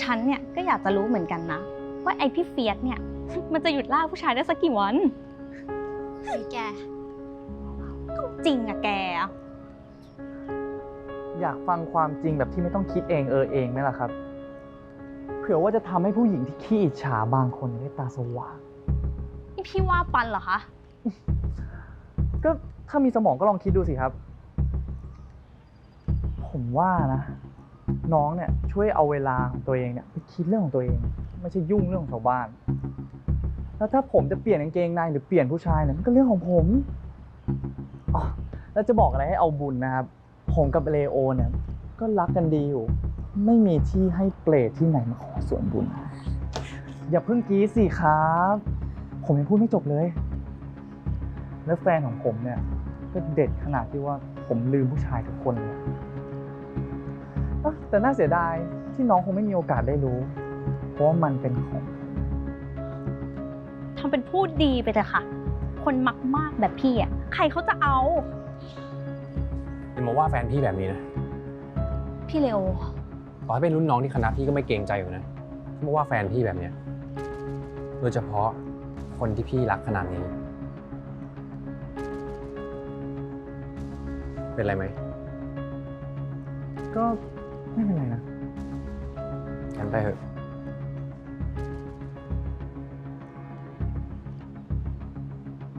ฉันเนี่ยก็อยากจะรู้เหมือนกันนะ ว่าไอพี่เฟียสเนี่ย มันจะหยุดล่าผู้ชายได้สักกี่วัน เฮ้ยแกจริงอะแก อยากฟังความจริงแบบที่ไม่ต้องคิดเองเออเองไหมล่ะครับ เผื่อว่าจะทำให้ผู้หญิงที่ขี้อิจฉาบางคนได้ตาสว่าง นี่พี่ว่าปันเหรอคะ ก็ถ้ามีสมองก็ลองคิดดูสิครับ ผมว่านะ น้องเนี่ยช่วยเอาเวลาของตัวเองเนี่ยไปคิดเรื่องของตัวเอง ไม่ใช่ยุ่งเรื่องของชาวบ้าน แล้วถ้าผมจะเปลี่ยนกางเกงในหรือเปลี่ยนผู้ชายเนี่ยมันก็เรื่องของผมอ๋อแล้วจะบอกอะไรให้เอาบุญนะครับ ผมกับเลโอเนี่ยก็รักกันดีอยู่ ไม่มีที่ให้เปรตที่ไหนมาขอส่วนบุญ อย่าเพิ่งกรีดสิครับ ผมยังพูดไม่จบเลย แล้วแฟนของผมเนี่ยก็เด็ดขนาดที่ว่าผมลืมผู้ชายทุกคนเลย แต่น่าเสียดายที่น้องคงไม่มีโอกาสได้รู้ เพราะว่ามันเป็นของทำเป็นพูดดีไปเถอะค่ะ คนมักมากแบบพี่อะใครเขาจะเอาอย่ามาว่าแฟนพี่แบบนี้นะพี่เลโอต่อให้เป็นรุ่นน้องที่คณะพี่ก็ไม่เกรงใจอยู่นะที่มาว่าแฟนพี่แบบเนี้ย โดยเฉพาะคนที่พี่รักขนาดนี้ เป็นไรไหม ก็ ไม่เป็นไรนะกันไปเถอะ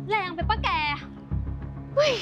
แรงไปปะแกเฮ้ย